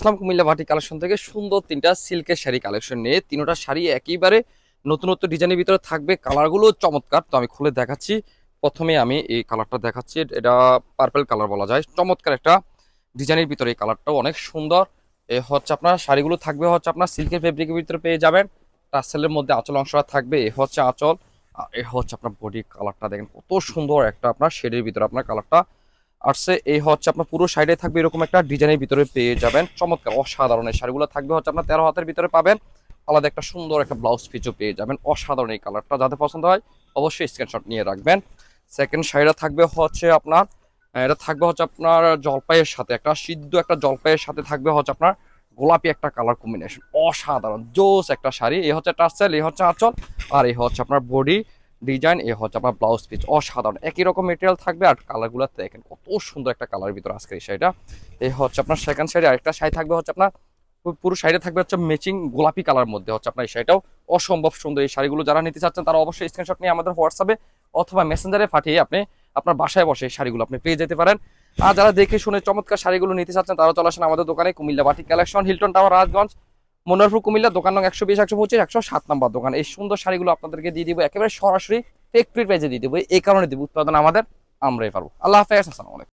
ইসলাম কুমিল্লা বাটি কালেকশন থেকে সুন্দর তিনটা সিল্কের শাড়ি কালেকশন নিয়ে তিনটা শাড়ি একেবারে নতুনত্ব ডিজাইনের ভিতরে থাকবে। কালারগুলো চমৎকার। তো আমি খুলে দেখাচ্ছি। প্রথমে আমি এই কালারটা দেখাচ্ছি। এটা পার্পেল কালার বলা যায়। চমৎকার একটা ডিজাইনের ভিতরে এই কালারটাও অনেক সুন্দর। এ হচ্ছে আপনার শাড়িগুলো থাকবে হচ্ছে আপনার সিল্কের ফেব্রিকের ভিতরে পেয়ে যাবেন। টাসেলের মধ্যে আঁচল অংশটা থাকবে। এ হচ্ছে আঁচল। আর এ হচ্ছে আপনার বডি কালারটা দেখেন। কত সুন্দর একটা আপনার শেডের ভিতরে আপনার কালারটা আসছে, এই হচ্ছে আপনার পুরো সাইডে থাকবে এরকম একটা ডিজাইনের ভিতরে পেয়ে যাবেন। চমৎকার, অসাধারণ এই শাড়িগুলো থাকবে হচ্ছে আপনার তেরো হাতের ভিতরে পাবেন। আলাদা একটা সুন্দর একটা ব্লাউজ পিচও পেয়ে যাবেন, অসাধারণ এই কালারটা যাতে পছন্দ হয়, অবশ্যই স্ক্রিনশট নিয়ে রাখবেন। সেকেন্ড শাড়িটা থাকবে হচ্ছে আপনার এটা থাকবে হচ্ছে আপনার জলপাইয়ের সাথে, একটা সিদ্ধ একটা জলপাইয়ের সাথে থাকবে হচ্ছে আপনার গোলাপি একটা কালার কম্বিনেশন অসাধারণ, জোস একটা শাড়ি। এই হচ্ছে টার্সেল এই হচ্ছে আঁচল, আর এই হচ্ছে আপনার বডি ডিজাইন এ হচ্ছে আপনার ব্লাউজ পিস, অসাধারণ। একই রকম মেটেরিয়াল থাকবে আর কালারগুলো দেখেন কত সুন্দর একটা কালার ভিতরে আজকের এই শাড়িটা। এই হচ্ছে আপনার সেকেন্ড শাড়ি, আরেকটা শাড়ি থাকবে হচ্ছে আপনার পুরো শাড়িটা থাকবে হচ্ছে ম্যাচিং গোলাপি কালার মধ্যে হচ্ছে আপনার এই শাড়িটাও। অসম্ভব সুন্দর এই শাড়িগুলো যারা নিতে চাচ্ছেন, তারা অবশ্যই স্ক্রিনশট নিয়ে আমাদের হোয়াটসঅ্যাপে অথবা মেসেঞ্জারে পাঠিয়ে আপনি আপনার বাসায় বসে এই শাড়িগুলো আপনি পেয়ে যেতে পারেন। আর যারা দেখে শুনে চমৎকার শাড়িগুলো নিতে চাচ্ছেন, তারা চলে আসেন আমাদের দোকানে, কুমিল্লা বাটি collection Hilton tower Rajganj Manoharpur Comilla, দোকান নং একশো বিশ, একশো পঁচিশ, একশো সাত নম্বর দোকান। এই সুন্দর শাড়িগুলো আপনাদেরকে দিয়ে দিব, একেবারে সরাসরি ফেক্টরি প্রাইজে দিয়ে দেবো। এই কারণে দিব, উৎপাদন আমাদের আমরাই পারব। আল্লাহ হাফেজ, আসসালামু আলাইকুম।